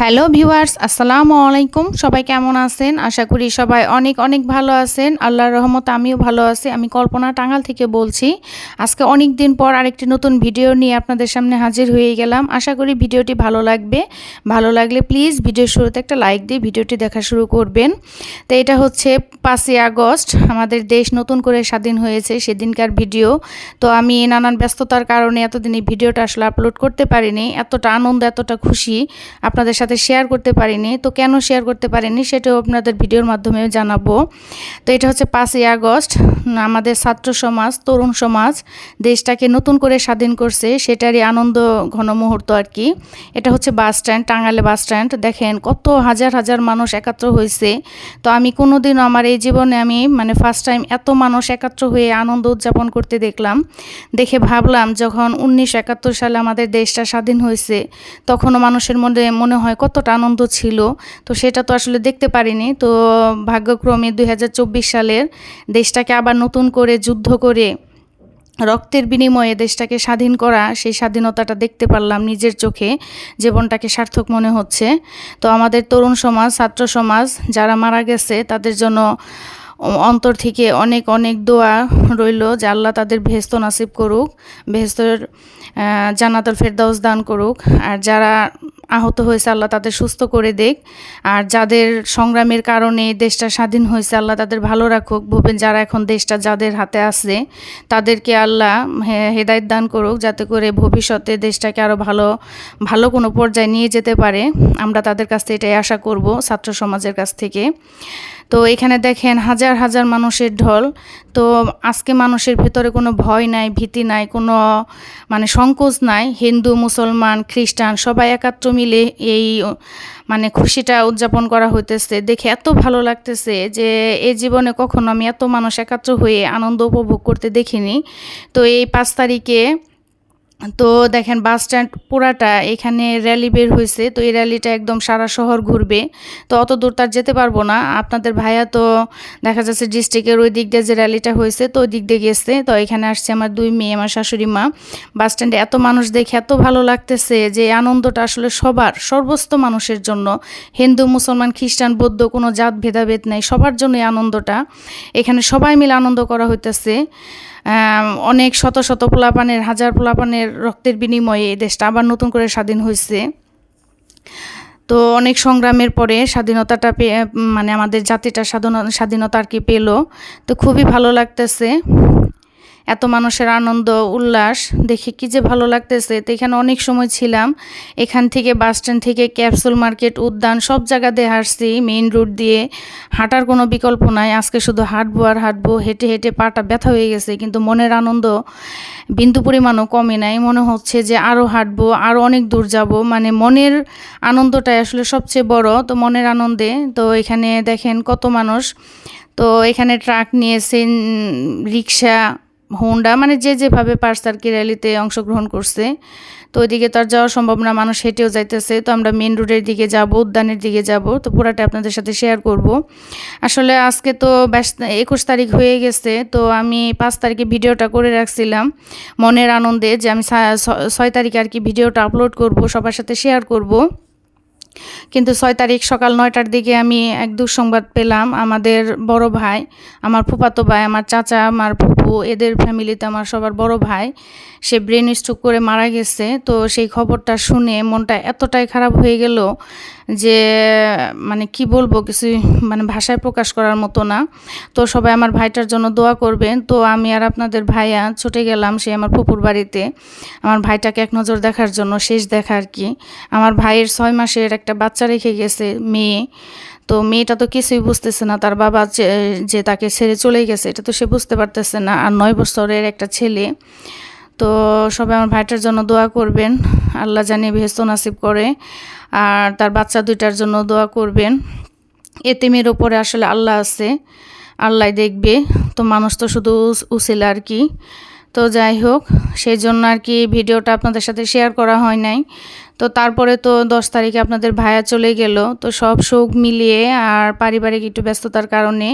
Hello viewers আসসালামু আলাইকুম সবাই কেমন আছেন? আশা করি সবাই অনেক অনেক ভালো আছেন। আল্লাহর রহমত আমিও ভালো আছি। আমি কল্পনা টাঙ্গাল থেকে বলছি। আজকে অনেক দিন পর আরেকটি নতুন ভিডিও নিয়ে আপনাদের সামনে হাজির হয়ে গেলাম। আশা করি ভিডিওটি ভালো লাগবে। ভালো লাগলে প্লিজ ভিডিওর শুরুতে একটা লাইক দিয়ে ভিডিওটি দেখা শুরু করবেন। তো এটা হচ্ছে পাঁচই আগস্ট। আমাদের দেশ নতুন করে স্বাধীন হয়েছে সেদিনকার ভিডিও। তো আমি নানান ব্যস্ততার কারণে এতদিন এই ভিডিওটা আসলে আপলোড করতে পারিনি। এতটা আনন্দ, এতটা খুশি আপনাদের সাথে শেয়ার করতে পারিনি। তো কেন শেয়ার করতে পারিনি সেটাও আপনাদের ভিডিওর মাধ্যমে জানাব। তো এটা হচ্ছে পাঁচই আগস্ট আমাদের ছাত্র সমাজ, তরুণ সমাজ, দেশটাকে নতুন করে স্বাধীন করছে, সেটারই আনন্দ ঘন মুহূর্ত আর কি। এটা হচ্ছে বাস স্ট্যান্ড টাঙ্গালে বাস স্ট্যান্ড দেখেন কত হাজার হাজার মানুষ একাত্র হয়েছে। তো আমি কোনোদিনও আমার এই জীবনে আমি মানে ফার্স্ট টাইম এত মানুষ একাত্র হয়ে আনন্দ উদযাপন করতে দেখলাম। দেখে ভাবলাম যখন উনিশশো একাত্তর সালে আমাদের দেশটা স্বাধীন হয়েছে, তখনও মানুষের মধ্যে মনে হয় কতটা আনন্দ ছিল, তো সেটা তো আসলে দেখতে পারিনি। তো ভাগ্যক্রমে দুই হাজার চব্বিশ সালের দেশটাকে আবার নতুন করে যুদ্ধ করে রক্তের বিনিময়ে দেশটাকে স্বাধীন করা, সেই স্বাধীনতাটা দেখতে পারলাম নিজের চোখে, জীবনটাকে সার্থক মনে হচ্ছে। তো আমাদের তরুণ সমাজ, ছাত্র সমাজ যারা মারা গেছে, তাদের জন্য অন্তর থেকে অনেক অনেক দোয়া রইল যে আল্লাহ তাদের ভেস্ত নাসিব করুক, ভেস্তর জান্নাতুল ফেরদাউস দান করুক। আর যারা আহত হয়েছে, আল্লাহ তাদের সুস্থ করে দেখ আর যাদের সংগ্রামের কারণে দেশটা স্বাধীন হয়েছে, আল্লাহ তাদের ভালো রাখুক। ভূপেন যারা এখন দেশটা যাদের হাতে আছে, তাদেরকে আল্লাহ হেদায়ত দান করুক, যাতে করে ভবিষ্যতে দেশটাকে আরও ভালো ভালো কোনো পর্যায়ে নিয়ে যেতে পারে। আমরা তাদের কাছ থেকে এটাই আশা করব, ছাত্র সমাজের কাছ থেকে। তো এখানে দেখেন হাজার হাজার মানুষের ঢল। তো আজকে মানুষের ভেতরে কোনো ভয় নাই, ভীতি নাই, কোনো মানে সংকোচ নাই। হিন্দু, মুসলমান, খ্রিস্টান সবাই একাত্র মিলে এই মানে খুশিটা উদযাপন করা হইতেছে। দেখে এত ভালো লাগতেছে যে এই জীবনে কখনো আমি এত মানুষ একাত্র হয়ে আনন্দ উপভোগ করতে দেখিনি। তো এই পাঁচ তারিখে তো দেখেন বাস স্ট্যান্ড পুরাটা এখানে র্যালি বের হয়েছে তো এই র্যালিটা একদম সারা শহর ঘুরবে। তো অত দূর তার যেতে পারব না। আপনাদের ভাইয়া তো দেখা যাচ্ছে ডিস্ট্রিক্টের ওই দিক দিয়ে যে র্যালিটা হয়েছে, তো ওই দিক দিয়ে গেছে। তো এখানে আসছে আমার দুই মেয়ে, আমার শাশুড়ি মা। বাস স্ট্যান্ডে এত মানুষ দেখে এত ভালো লাগতেছে যে আনন্দটা আসলে সবার, সর্বস্ত মানুষের জন্য। হিন্দু, মুসলমান, খ্রিস্টান, বৌদ্ধ, কোনো জাত ভেদাভেদ নেই, সবার জন্য এই আনন্দটা। এখানে সবাই মিলে আনন্দ করা হইতেছে। অনেক শত শত পোলাপানের, হাজার পোলাপানের রক্তের বিনিময়ে এই দেশটা আবার নতুন করে স্বাধীন হয়েছে। তো অনেক সংগ্রামের পরে স্বাধীনতাটা পেয়ে মানে আমাদের জাতিটা স্বাধীনতা আর কি পেল। তো খুবই ভালো লাগতেছে। এত মানুষের আনন্দ, উল্লাস, দেখে কি যে ভালো লাগতেছে। তো এখানে অনেক সময় ছিলাম। এখান থেকে বাস স্ট্যান্ড থেকে ক্যাপসুল মার্কেট, উদ্যান, সব জায়গা দিয়ে হাঁটছি, মেইন রোড দিয়ে। হাঁটার কোনো বিকল্প নাই। আজকে শুধু হাঁটবো আর হাঁটবো। হেঁটে হেঁটে পাটা ব্যথা হয়ে গেছে, কিন্তু মনের আনন্দ বিন্দু পরিমাণও কমে নাই। মনে হচ্ছে যে আরও হাঁটবো আরও অনেক দূর যাব। মানে মনের আনন্দটাই আসলে সবচেয়ে বড়, তো মনের আনন্দে। তো এখানে দেখেন কত মানুষ। তো এখানে ট্রাক নিয়েছেন রিক্সা হোন্ডা মানে যে যেভাবে পার্স আর কি র্যালিতে অংশগ্রহণ করছে, তো ওইদিকে তো আর যাওয়া সম্ভব না মানুষ হেঁটেও যাইতেছে। তো আমরা মেন রোডের দিকে যাব, উদ্যানের দিকে যাব, তো পুরাটা আপনাদের সাথে শেয়ার করব। আসলে আজকে তো ব্যাস একুশ তারিখ হয়ে গেছে, তো আমি পাঁচ তারিখে ভিডিওটা করে রাখছিলাম মনের আনন্দে যে আমি ছয় তারিখে আর কি ভিডিওটা আপলোড করব, সবার সাথে শেয়ার করব। কিন্তু ছয় তারিখ সকাল নয়টার দিকে আমি এক দুঃসংবাদ পেলাম। আমাদের বড় ভাই, আমার ফুপাতো ভাই, আমার চাচা, আমার ফুপু এদের ফ্যামিলিতে আমার সবার বড় ভাই, সে ব্রেন স্ট্রোক করে মারা গেছে। তো সেই খবরটা শুনে মনটা এতটাই খারাপ হয়ে গেল যে মানে কি বলব, কিছু মানে ভাষায় প্রকাশ করার মতো না। তো সবাই আমার ভাইটার জন্য দোয়া করবেন। তো আমি আর আপনাদের ভাইয়া ছুটে গেলাম সে আমার ফুপুর বাড়িতে। আমার ভাইটাকে এক নজর দেখার জন্য, শেষ দেখা আর কি। আমার ভাইয়ের ছয় মাসের একটা বাচ্চা রেখে গেছে, মেয়ে। তো মেয়েটা তো কিছুই বুঝতেছে না, তার বাবা যে তাকে ছেড়ে চলে গেছে, এটা তো সে বুঝতে পারতেছে না। আর নয় বছরের একটা ছেলে। তো সবাই আমার ভাইটার জন্য দোয়া করবেন, আল্লাহ জানিয়ে ভেস্ত নাসিব করে। আর তার বাচ্চা দুইটার জন্য দোয়া করবেন। এতেমের ওপরে আসলে আল্লাহ আছে, আল্লাহ দেখবে। তো মানুষ তো শুধু উসিল আর কি। তো যাই হোক, সেই জন্য আর কি ভিডিওটা আপনাদের সাথে শেয়ার করা হয় নাই। তো তারপরে তো দশ তারিখে আপনাদের ভাইয়া চলে গেল। তো সব শোক মিলিয়ে আর পারিবারিক একটু ব্যস্ততার কারণে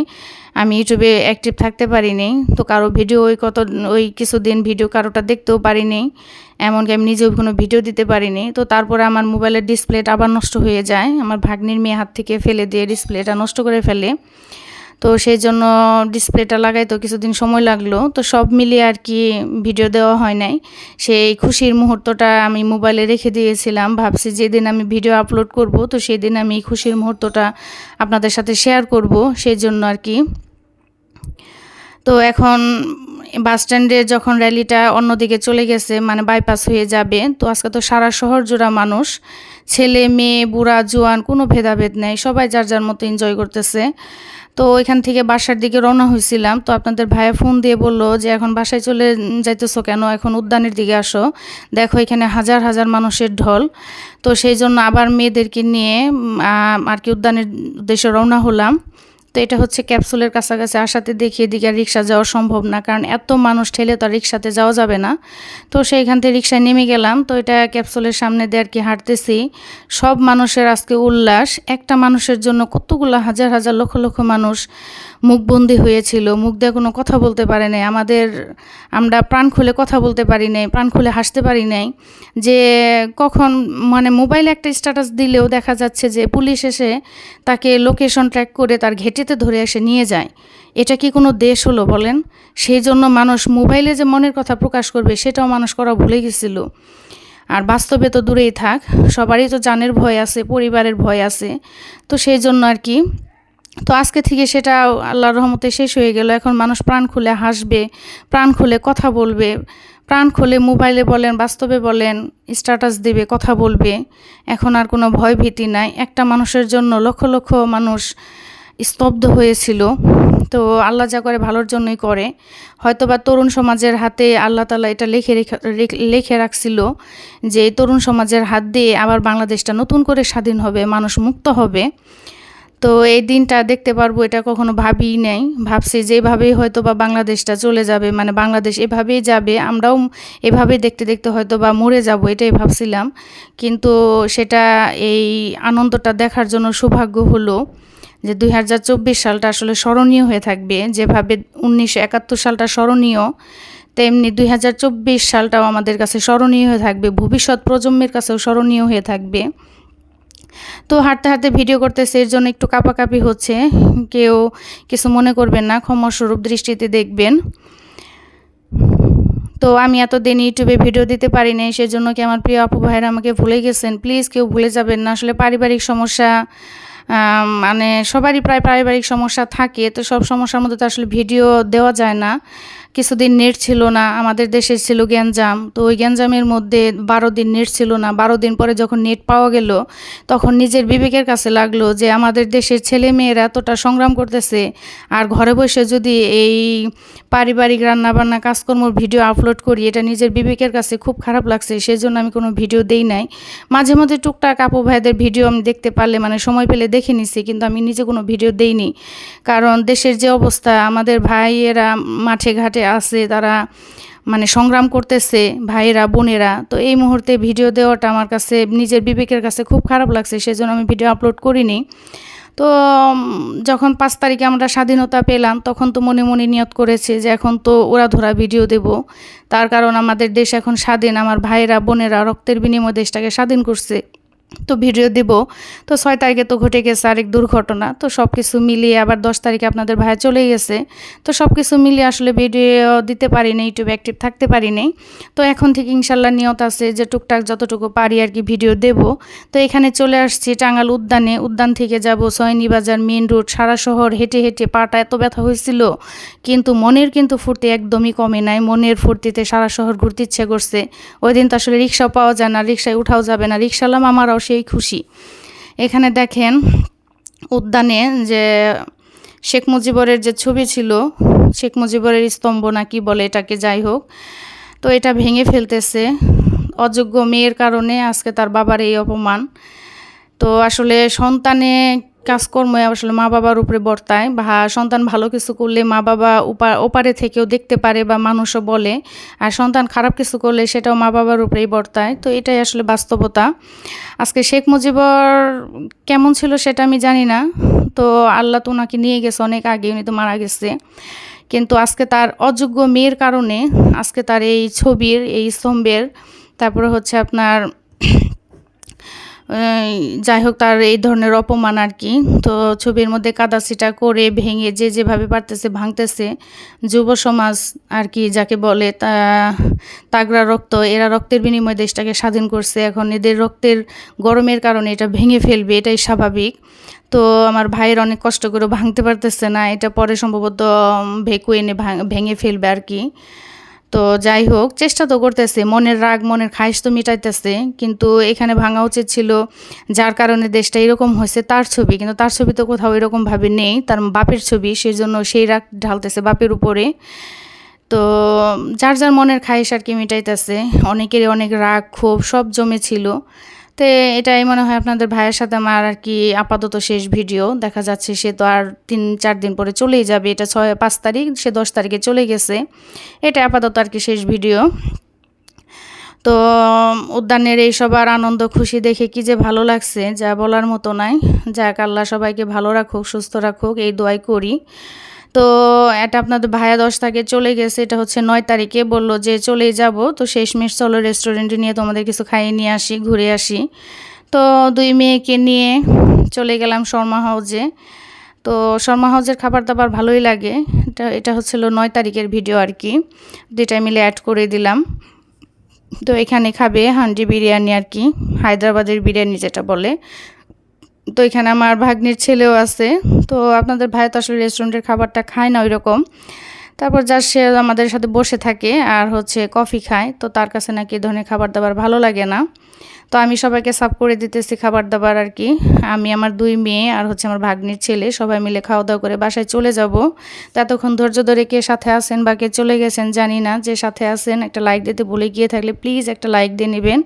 আমি ইউটিউবে অ্যাক্টিভ থাকতে পারিনি। তো কারও ভিডিও ওই কত, ওই কিছুদিন ভিডিও কারোটা দেখতেও পারিনি। এমনকি আমি নিজেও কোনো ভিডিও দিতে পারিনি। তো তারপরে আমার মোবাইলের ডিসপ্লেটা আবার নষ্ট হয়ে যায়। আমার ভাগ্নির মেয়ে হাত থেকে ফেলে দিয়ে ডিসপ্লেটা নষ্ট করে ফেলে। তো সেই জন্য ডিসপ্লেটা লাগাই তো কিছুদিন সময় লাগল। তো সব মিলিয়ে আর কি ভিডিও দেওয়া হয় নাই। সেই খুশির মুহূর্তটা আমি মোবাইলে রেখে দিয়েছিলাম। ভাবছি যেদিন আমি ভিডিও আপলোড করব, তো সেই দিন আমি এই খুশির মুহূর্তটা আপনাদের সাথে শেয়ার করব সেই জন্য আর কি। তো এখন বাস স্ট্যান্ডে যখন র্যালিটা অন্যদিকে চলে গেছে মানে বাইপাস হয়ে যাবে, তো আজকে তো সারা শহর জোড়া মানুষ, ছেলে, মেয়ে, বুড়া, জোয়ান, কোনো ভেদাভেদ নেই, সবাই যার যার মতো এনজয় করতেছে। তো এখান থেকে বাসার দিকে রওনা হয়েছিলাম। তো আপনাদের ভাইয়া ফোন দিয়ে বলল যে, এখন বাসায় চলে যাইতেছো কেন? এখন উদ্যানের দিকে আসো। দেখো এখানে হাজার হাজার মানুষের ঢল। তো সেই জন্য আবার মেয়েদেরকে নিয়ে আর কি উদ্যানের উদ্দেশ্যে রওনা হলাম। তো এটা হচ্ছে ক্যাপসুলের কাছাকাছি আসাতে দেখি এদিকে আর রিক্সা যাওয়া সম্ভব না, কারণ এত মানুষ ঠেলে তো আর রিক্সাতে যাওয়া যাবে না। তো সেইখান থেকে রিক্সায় নেমে গেলাম, তো এটা ক্যাপসুলের সামনে দিয়ে আর কি হাঁটতেছি। সব মানুষের আজকে উল্লাস, একটা মানুষের জন্য কতগুলো হাজার হাজার লক্ষ লক্ষ মানুষ মুখবন্দি হয়েছিল, মুখ দিয়ে কোনো কথা বলতে পারে নাই। আমাদের, আমরা প্রাণ খুলে কথা বলতে পারি নাই, প্রাণ খুলে হাসতে পারি নাই যে কখন মানে মোবাইলে একটা স্ট্যাটাস দিলেও দেখা যাচ্ছে যে পুলিশ এসে তাকে লোকেশন ট্র্যাক করে তার ঘেটেতে ধরে এসে নিয়ে যায়। এটা কি কোনো দেশ হলো বলেন? সেই জন্য মানুষ মোবাইলে যে মনের কথা প্রকাশ করবে সেটাও মানুষ করা ভুলে গেছিল। আর বাস্তবে তো দূরেই থাক, সবারই তো জানের ভয় আছে, পরিবারের ভয় আছে। তো সেই জন্য আর কি তো আজকে থেকে সেটা আল্লাহর রহমতে শেষ হয়ে গেল। এখন মানুষ প্রাণ খুলে হাসবে, প্রাণ খুলে কথা বলবে, প্রাণ খুলে মোবাইলে বলেন, বাস্তবে বলেন স্ট্যাটাস দেবে, কথা বলবে। এখন আর কোনো ভয় ভীতি নাই। একটা মানুষের জন্য লক্ষ লক্ষ মানুষ স্তব্ধ হয়েছিল। তো আল্লাহ যা করে ভালোর জন্যই করে। হয়তো বা তরুণ সমাজের হাতে আল্লাহ তালা এটা লিখে লেখে রাখছিল যে তরুণ সমাজের হাত দিয়ে আবার বাংলাদেশটা নতুন করে স্বাধীন হবে, মানুষ মুক্ত হবে। তো এই দিনটা দেখতে পারব, এটা কখনো ভাবিই নাই। ভাবছি যেভাবেই হয়তো বা বাংলাদেশটা চলে যাবে মানে বাংলাদেশ এভাবেই যাবে, আমরাও এভাবেই দেখতে দেখতে হয়তো বা মরে যাব, এটাই ভাবছিলাম। কিন্তু সেটা এই আনন্দটা দেখার জন্য সৌভাগ্য হলো যে দুই হাজার চব্বিশ সালটা আসলে স্মরণীয় হয়ে থাকবে। যেভাবে উনিশশো একাত্তর সালটা স্মরণীয়, তেমনি দুই হাজার চব্বিশ সালটাও আমাদের কাছে স্মরণীয় হয়ে থাকবে, ভবিষ্যৎ প্রজন্মের কাছেও স্মরণীয় হয়ে থাকবে। তো হাঁটতে হাঁটতে ভিডিও করতেছে, এর জন্য একটু কাপাকাপি হচ্ছে। কেউ কিছু মনে করবেন না, ক্ষমাস্বরূপ দৃষ্টিতে দেখবেন। তো আমি এতদিন ইউটিউবে ভিডিও দিতে পারি নাই সেজন্য কি আমার প্রিয় আপু ভাইয়েরা আমাকে ভুলে গেছেন? প্লিজ কেউ ভুলে যাবেন না, আসলে পারিবারিক সমস্যা মানে সবারই প্রায় পারিবারিক সমস্যা থাকে, তো সব সমস্যার মধ্যে তো আসলে ভিডিও দেওয়া যায় না। কিছুদিন নেট ছিল না, আমাদের দেশে ছিল গ্যাঞ্জাম। তো ওই গ্যাঞ্জামের মধ্যে বারো দিন নেট ছিল না। বারো দিন পরে যখন নেট পাওয়া গেল, তখন নিজের বিবেকের কাছে লাগল যে, আমাদের দেশের ছেলে মেয়েরা এতটা সংগ্রাম করতেছে, আর ঘরে বসে যদি এই পারিবারিক রান্নাবান্না কাজকর্মর ভিডিও আপলোড করি, এটা নিজের বিবেকের কাছে খুব খারাপ লাগছে সেই জন্য আমি কোনো ভিডিও দেই নাই। মাঝে মধ্যে টুকটাক আপু ভাইদের ভিডিও আমি দেখতে পারলে মানে সময় পেলে দেখে নিছি, কিন্তু আমি নিজে কোনো ভিডিও দেইনি। কারণ দেশের যে অবস্থা, আমাদের ভাইয়েরা মাঠে ঘাটে আছে, তারা মানে সংগ্রাম করতেছে, ভাইয়েরা, বোনেরা। তো এই মুহূর্তে ভিডিও দেওয়াটা আমার কাছে, নিজের বিবেকের কাছে খুব খারাপ লাগছে, সেজন্য আমি ভিডিও আপলোড করিনি। তো যখন পাঁচ তারিখে আমরা স্বাধীনতা পেলাম, তখন তো মনে মনে নিয়ত করেছে যে এখন তো ওরা ধরা ভিডিও দেব। তার কারণ আমাদের দেশ এখন স্বাধীন, আমার ভাইয়েরা, বোনেরা রক্তের বিনিময় দেশটাকে স্বাধীন করছে। তো ভিডিও দিব। তো ছয় তারিখে তো ঘটে গেছে আরেক দুর্ঘটনা। তো সব কিছু মিলিয়ে আবার দশ তারিখে আপনাদের ভাই চলে গেছে। তো সব কিছু মিলিয়ে আসলে ভিডিও দিতে পারি পারিনি ইউটিউবে অ্যাক্টিভ থাকতে পারি পারিনি তো এখন থেকে ইনশাল্লাহ নিয়ত আছে যে টুকটাক যতটুকু পারি আর কি ভিডিও দেব। তো এখানে চলে আসছি টাঙ্গাল উদ্যানে। উদ্যান থেকে যাব সয়নি বাজার মেন রোড, সারা শহর হেঁটে হেঁটে পাটা এত ব্যথা হয়েছিল। কিন্তু মনের কিন্তু ফুর্তি একদমই কমে নাই। মনের ফুর্তিতে সারা শহর ঘুরতে ইচ্ছে করছে। ওই দিন তো আসলে রিক্সাও পাওয়া যায় না, রিক্সায় উঠাও যাবে না। রিক্সালাম আমারও সেই খুশি। এখানে দেখেন উদ্যানে যে শেখ মুজিবরের যে ছবি ছিল, শেখ মুজিবরের স্তম্ভ নাকি বলে এটাকে যাই হোক, তো এটা ভেঙে ফেলতেছে। অযোগ্য মেয়ের কারণে আজকে তার বাবার এই অপমান। তো আসলে সন্তানে কাজকর্ম আসলে মা বাবার উপরে বর্তায় বা সন্তান ভালো কিছু করলে মা বাবা ওপারে থেকেও দেখতে পারে বা মানুষও বলে। আর সন্তান খারাপ কিছু করলে সেটাও মা বাবার উপরেই বর্তায়। তো এটাই আসলে বাস্তবতা। আজকে শেখ মুজিবর কেমন ছিল সেটা আমি জানি না। তো আল্লাহ তো ওনাকে নিয়ে গেছে অনেক আগে, উনি তো মারা গেছে। কিন্তু আজকে তার অযোগ্য মেয়ের কারণে, আজকে তার এই ছবির, এই স্তম্ভের, তারপরে হচ্ছে আপনার যাই হোক, তার এই ধরনের অপমান আর কি। তো ছবির মধ্যে কাদাছিটা করে ভেঙে যে যেভাবে পারতেছে, ভাঙতেছে, যুব সমাজ আর কি যাকে বলে, তা তাগরা রক্ত, এরা রক্তের বিনিময়ে দেশটাকে স্বাধীন করছে। এখন এদের রক্তের গরমের কারণে এটা ভেঙে ফেলবে, এটাই স্বাভাবিক। তো আমার ভাইয়ের অনেক কষ্ট করে ভাঙতে পারতেছে না, এটা পরে সম্ভবত ভেকু এনে ভেঙে ফেলবে আর কি। তো যাই হোক, চেষ্টা তো করতেছে। মনের রাগ, মনের খাইশ তো মিটাইতেছে, কিন্তু এখানে ভাঙা উচিত ছিল। যার কারণে দেশটা এরকম হয়েছে, তার ছবি। কিন্তু তার ছবি তো কোথাও এরকমভাবে নেই, তার বাপের ছবি, সেজন্য সেই রাগ ঢালতেছে বাপের উপরে। তো যার যার মনের খাইশ আর কি মিটাইতেছে অনেকেরই অনেক রাগ, ক্ষোভ সব জমে ছিল। তো এটাই মনে হয় আপনাদের ভাইয়ের সাথে আমার আর কি আপাতত শেষ ভিডিও। দেখা যাচ্ছে সে তো আর তিন, চার দিন পরে চলেই যাবে। এটা ছয়, পাঁচ তারিখ, সে দশ তারিখে চলে গেছে। এটা আপাতত আর কি শেষ ভিডিও। তো, উদ্যানের এই সবার আনন্দ, খুশি দেখে কি যে ভালো লাগছে, যা বলার মতো নাই। যাক, আল্লাহ সবাইকে ভালো রাখুক, সুস্থ রাখুক, এই দোয়াই করি। তো এটা আপনাদের ভাইয়া দশ তারিখে চলে গেছে, এটা হচ্ছে নয় তারিখে। বলল যে চলে যাব, তো শেষমেশ চলো রেস্টুরেন্টে নিয়ে তোমাদের কিছু খাইয়ে নিয়ে আসি, ঘুরে আসি। তো দুই মেয়েকে নিয়ে চলে গেলাম শর্মা হাউজে। তো শর্মা হাউজের খাবার দাবার ভালোই লাগে, এটা এটা হচ্ছিল নয় তারিখের ভিডিও আর কি দুইটা মিলে অ্যাড করে দিলাম। তো এখানে খাবে হান্ডি বিরিয়ানি আর কি, হায়দ্রাবাদের বিরিয়ানি যেটা বলে। তো এখানে আমার ভাগ্নির ছেলেও আছে। তো আপনাদের ভাই তো আসলে রেস্টুরেন্টের খাবারটা খায় না ওই রকম তারপর যার সে আমাদের সাথে বসে থাকে আর হচ্ছে কফি খায়। তো তার কাছে নাকি ধরনের খাবার দাবার ভালো লাগে না। তো আমি সবাইকে সাফ করে দিতেছি খাবার দাবার আর কি। আমি আমার দুই মেয়ে আর হচ্ছে আমার ভাগ্নির ছেলে, সবাই মিলে খাওয়া দাওয়া করে বাসায় চলে যাব। তো এতক্ষণ ধৈর্য ধরে কে সাথে আছেন বা কে চলে গেছেন জানি না, যে সাথে আছেন একটা লাইক দিতে ভুলে গিয়ে থাকলে প্লিজ একটা লাইক দিয়ে নেবেন।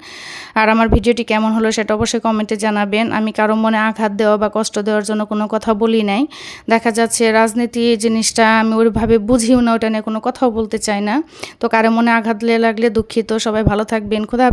আর আমার ভিডিওটি কেমন হলো সেটা অবশ্যই কমেন্টে জানাবেন। আমি কারও মনে আঘাত দেওয়া বা কষ্ট দেওয়ার জন্য কোনো কথা বলি নাই। দেখা যাচ্ছে রাজনীতি জিনিসটা আমি ওইভাবে বুঝিও না ওটা নিয়ে কোনো কথাও বলতে চাই না। তো কারও মনে আঘাত লাগলে দুঃখিত। সবাই ভালো থাকবেন। খোদা